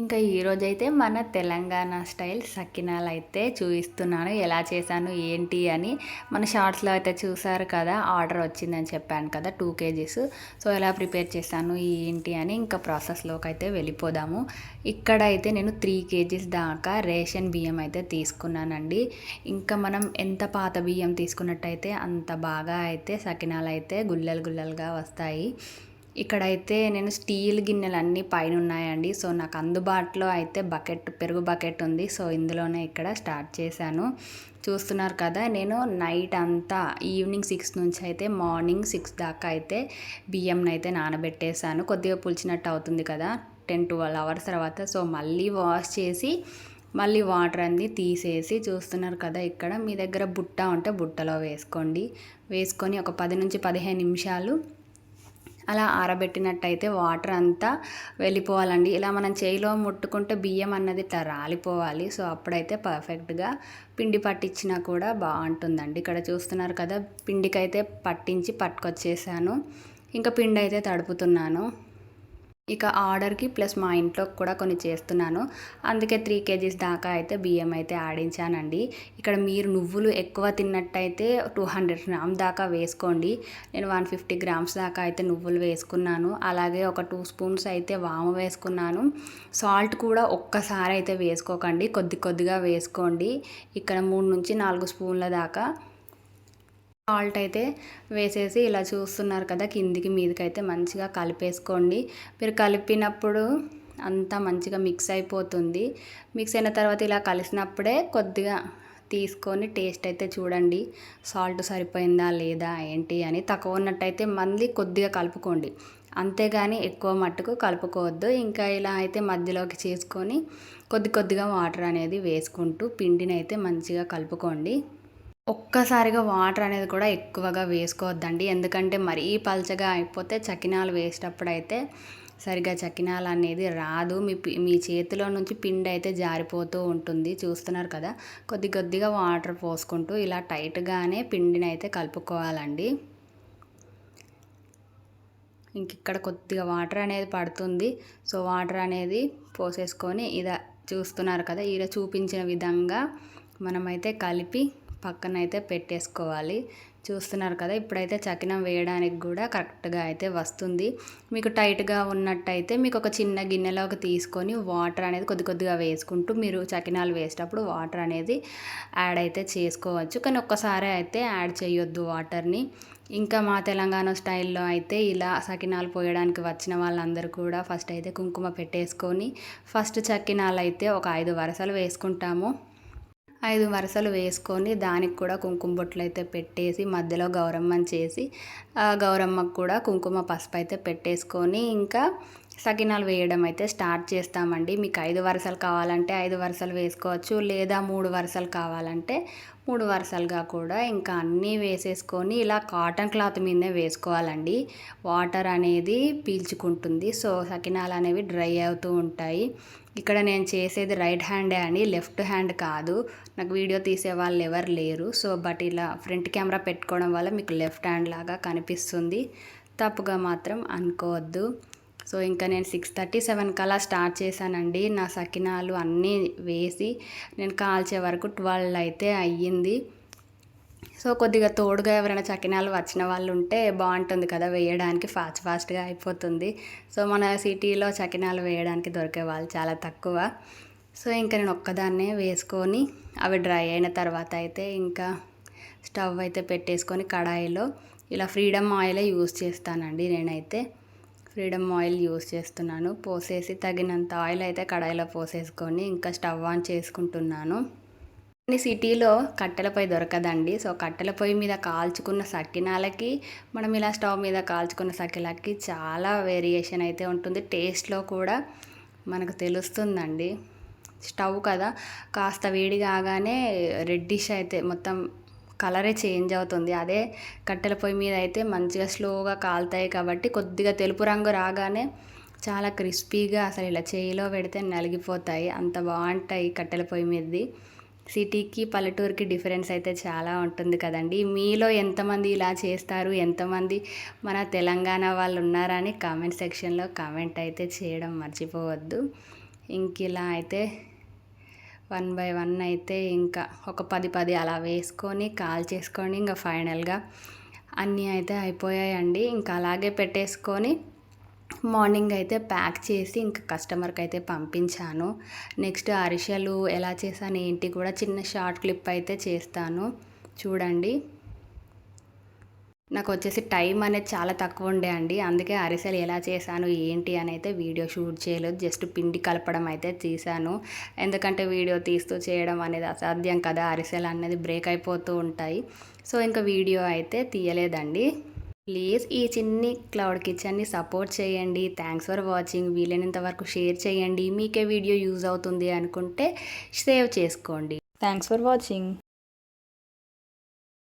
ఇంకా ఈరోజైతే మన తెలంగాణ స్టైల్ సకినాలు అయితే చూపిస్తున్నాను. ఎలా చేశాను ఏంటి అని మన షార్ట్స్లో అయితే చూసారు కదా ఆర్డర్ వచ్చిందని చెప్పాను కదా టూ కేజీస్. సో ఎలా ప్రిపేర్ చేశాను ఏంటి అని ఇంకా ప్రాసెస్లోకి అయితే వెళ్ళిపోదాము. ఇక్కడ అయితే నేను త్రీ కేజీస్ దాకా రేషన్ బియ్యం అయితే తీసుకున్నానండి. ఇంకా మనం ఎంత పాత బియ్యం తీసుకున్నట్టయితే అంత బాగా అయితే సకినాలు అయితే గుల్లలు గుల్లలుగా వస్తాయి. ఇక్కడైతే నేను స్టీల్ గిన్నెలు అన్నీ పైన ఉన్నాయండి సో నాకు అందుబాటులో అయితే బకెట్ పెరుగు బకెట్ ఉంది. సో ఇందులోనే ఇక్కడ స్టార్ట్ చేశాను. చూస్తున్నారు కదా నేను నైట్ అంతా ఈవినింగ్ సిక్స్ నుంచి అయితే మార్నింగ్ సిక్స్ దాకా అయితే బియ్యంని అయితే నానబెట్టేశాను. కొద్దిగా పులిచినట్టు అవుతుంది కదా టెన్ ట్వెల్వ్ అవర్స్ తర్వాత. సో మళ్ళీ వాష్ చేసి మళ్ళీ వాటర్ అన్నీ తీసేసి చూస్తున్నారు కదా ఇక్కడ మీ దగ్గర బుట్ట ఉంటే బుట్టలో వేసుకోండి. వేసుకొని ఒక పది నుంచి పదిహేను నిమిషాలు అలా ఆరబెట్టినట్టయితే వాటర్ అంతా వెళ్ళిపోవాలండి. ఇలా మనం చేయిలో ముట్టుకుంటే బియ్యం అన్నది ఇట్లా రాలిపోవాలి. సో అప్పుడైతే పర్ఫెక్ట్గా పిండి పట్టించినా కూడా బాగుంటుందండి. ఇక్కడ చూస్తున్నారు కదా పిండికైతే పట్టించి పట్టుకొచ్చేసాను. ఇంకా పిండి అయితే తడుపుతున్నాను. ఇక ఆర్డర్కి ప్లస్ మా ఇంట్లో కూడా కొన్ని చేస్తున్నాను. అందుకే త్రీ కేజీస్ దాకా అయితే బియ్యం అయితే ఆడించానండి. ఇక్కడ మీరు నువ్వులు ఎక్కువ తిన్నట్టయితే టూ హండ్రెడ్ గ్రామ్ దాకా వేసుకోండి. నేను వన్ ఫిఫ్టీ గ్రామ్స్ దాకా అయితే నువ్వులు వేసుకున్నాను. అలాగే ఒక టూ స్పూన్స్ అయితే వాము వేసుకున్నాను. సాల్ట్ కూడా ఒక్కసారి అయితే వేసుకోకండి. కొద్ది కొద్దిగా వేసుకోండి. ఇక్కడ మూడు నుంచి నాలుగు స్పూన్ల దాకా సాల్ట్ అయితే వేసేసి ఇలా చూస్తున్నారు కదా కిందికి మీదకి అయితే మంచిగా కలిపేసుకోండి. మీరు కలిపినప్పుడు అంతా మంచిగా మిక్స్ అయిపోతుంది. మిక్స్ అయిన తర్వాత ఇలా కలిసినప్పుడే కొద్దిగా తీసుకొని టేస్ట్ అయితే చూడండి సాల్ట్ సరిపోయిందా లేదా ఏంటి అని. తక్కువ ఉన్నట్టయితే మళ్ళీ కొద్దిగా కలుపుకోండి. అంతేగాని ఎక్కువ మట్టుకు కలుపుకోవద్దు. ఇంకా ఇలా అయితే మధ్యలోకి చేసుకొని కొద్ది కొద్దిగా వాటర్ అనేది వేసుకుంటూ పిండిని అయితే మంచిగా కలుపుకోండి. ఒక్కసారిగా వాటర్ అనేది కూడా ఎక్కువగా వేసుకోవద్దండి. ఎందుకంటే మరీ పల్చగా అయిపోతే చకినాలు వేసేటప్పుడు అయితే సరిగా చకినాలు అనేది రాదు. మీ మీ చేతిలో నుంచి పిండి అయితే జారిపోతూ ఉంటుంది. చూస్తున్నారు కదా? కొద్ది కొద్దిగా వాటర్ పోసుకుంటూ ఇలా టైట్గానే పిండిని అయితే కలుపుకోవాలండి. ఇంక ఇక్కడ కొద్దిగా వాటర్ అనేది పడుతుంది. సో వాటర్ అనేది పోసేసుకొని ఇలా చూస్తున్నారు కదా? ఇలా చూపించిన విధంగా మనమైతే కలిపి పక్కన అయితే పెట్టేసుకోవాలి. చూస్తున్నారు కదా ఇప్పుడైతే చకినం వేయడానికి కూడా కరెక్ట్గా అయితే వస్తుంది. మీకు టైట్గా ఉన్నట్టయితే మీకు ఒక చిన్న గిన్నెలోకి తీసుకొని వాటర్ అనేది కొద్ది కొద్దిగా వేసుకుంటూ మీరు చకినాలు వేసేటప్పుడు వాటర్ అనేది యాడ్ అయితే చేసుకోవచ్చు. కానీ ఒక్కసారి అయితే యాడ్ చేయొద్దు వాటర్ని. ఇంకా మా తెలంగాణ స్టైల్లో అయితే ఇలా సకినాలు పోయడానికి వచ్చిన వాళ్ళందరూ కూడా ఫస్ట్ అయితే కుంకుమ పెట్టేసుకొని ఫస్ట్ చకినాలు అయితే ఒక ఐదు వరసలు వేసుకుంటాము. ఐదు వరుసలు వేసుకొని దానికి కూడా కుంకుమ బొట్లు అయితే పెట్టేసి మధ్యలో గౌరమ్మని చేసి ఆ గౌరమ్మకు కూడా కుంకుమ పసుపు అయితే పెట్టేసుకొని ఇంకా సకినాలు వేయడం అయితే స్టార్ట్ చేస్తామండి. మీకు ఐదు వరుసలు కావాలంటే ఐదు వరుసలు వేసుకోవచ్చు లేదా మూడు వరుసలు కావాలంటే మూడు వరుసలుగా కూడా ఇంకా అన్నీ వేసేసుకొని ఇలా కాటన్ క్లాత్ మీదనే వేసుకోవాలండి. వాటర్ అనేది పీల్చుకుంటుంది. సో సకినాలు అనేవి డ్రై అవుతూ ఉంటాయి. ఇక్కడ నేను చేసేది రైట్ హ్యాండే అని లెఫ్ట్ హ్యాండ్ కాదు. నాకు వీడియో తీసే వాళ్ళు ఎవరు లేరు. సో బట్ ఇలా ఫ్రంట్ కెమెరా పెట్టుకోవడం వల్ల మీకు లెఫ్ట్ హ్యాండ్ లాగా కనిపిస్తుంది. తప్పుగా మాత్రం అనుకోవద్దు. సో ఇంకా నేను సిక్స్ థర్టీ సెవెన్ కల్లా స్టార్ట్ చేశానండి. నా సకినాలు అన్నీ వేసి నేను కాల్చే వరకు ట్వెల్వ్ అయితే అయ్యింది. సో కొద్దిగా తోడుగా ఎవరైనా చకినాలు వచ్చిన వాళ్ళు ఉంటే బాగుంటుంది కదా వేయడానికి ఫాస్ట్ ఫాస్ట్గా అయిపోతుంది. సో మన సిటీలో చకినాలు వేయడానికి దొరికే వాళ్ళు చాలా తక్కువ. సో ఇంకా నేను ఒక్కదాన్నే వేసుకొని అవి డ్రై అయిన తర్వాత అయితే ఇంకా స్టవ్ అయితే పెట్టేసుకొని కడాయిలో ఇలా ఫ్రీడమ్ ఆయిలే యూస్ చేస్తానండి నేనైతే. ఫ్రీడమ్ ఆయిల్ యూస్ చేస్తున్నాను. పోసేసి తగినంత ఆయిల్ అయితే కడాయిలో పోసేసుకొని ఇంకా స్టవ్ ఆన్ చేసుకుంటున్నాను. సిటీలో కట్టెల పొయ్యి దొరకదండి. సో కట్టెల పొయ్యి మీద కాల్చుకున్న సకినాలకి మనం ఇలా స్టవ్ మీద కాల్చుకున్న సకినాలకి చాలా వేరియేషన్ అయితే ఉంటుంది. టేస్ట్లో కూడా మనకు తెలుస్తుందండి. స్టవ్ కదా కాస్త వేడి కాగానే రెడ్డిష్ అయితే మొత్తం కలరే చేంజ్ అవుతుంది. అదే కట్టెల పొయ్యి మీద అయితే మంచిగా స్లోగా కాలుతాయి కాబట్టి కొద్దిగా తెలుపు రంగు రాగానే చాలా క్రిస్పీగా అసలు ఇలా చేయిలో పెడితే నలిగిపోతాయి. అంత బాగుంటాయి కట్టెల పొయ్యి మీదది. సిటీకి పల్లెటూరుకి డిఫరెన్స్ అయితే చాలా ఉంటుంది కదండి. మీలో ఎంతమంది ఇలా చేస్తారు? ఎంతమంది మన తెలంగాణ వాళ్ళు ఉన్నారని కామెంట్ సెక్షన్లో కామెంట్ అయితే చేయడం మర్చిపోవద్దు. ఇంక ఇలా అయితే వన్ బై వన్ అయితే ఇంకా ఒక పది పది అలా వేసుకొని కాల్ చేసుకొని ఇంకా ఫైనల్గా అన్నీ అయితే అయిపోయాయండి. ఇంకా అలాగే పెట్టేసుకొని మార్నింగ్ అయితే ప్యాక్ చేసి ఇంకా కస్టమర్కి అయితే పంపించాను. నెక్స్ట్ అరిసెలు ఎలా చేశాను ఏంటి కూడా చిన్న షార్ట్ క్లిప్ అయితే చేస్తాను. చూడండి. నాకు వచ్చేసి టైం అనేది చాలా తక్కువ ఉండే అండి. అందుకే అరిసెలు ఎలా చేశాను ఏంటి అని అయితే వీడియో షూట్ చేయలేదు. జస్ట్ పిండి కలపడం అయితే తీశాను. ఎందుకంటే వీడియో తీస్తూ చేయడం అనేది అసాధ్యం కదా అరిసెలు అనేది బ్రేక్ అయిపోతూ ఉంటాయి. సో ఇంకా వీడియో అయితే తీయలేదండి. ప్లీజ్ ఈ చిన్ని క్లౌడ్ కిచెన్ని సపోర్ట్ చేయండి. థ్యాంక్స్ ఫర్ వాచింగ్ వీలైనంత వరకు షేర్ చేయండి. మీకే వీడియో యూజ్ అవుతుంది అనుకుంటే సేవ్ చేసుకోండి. Thanks for watching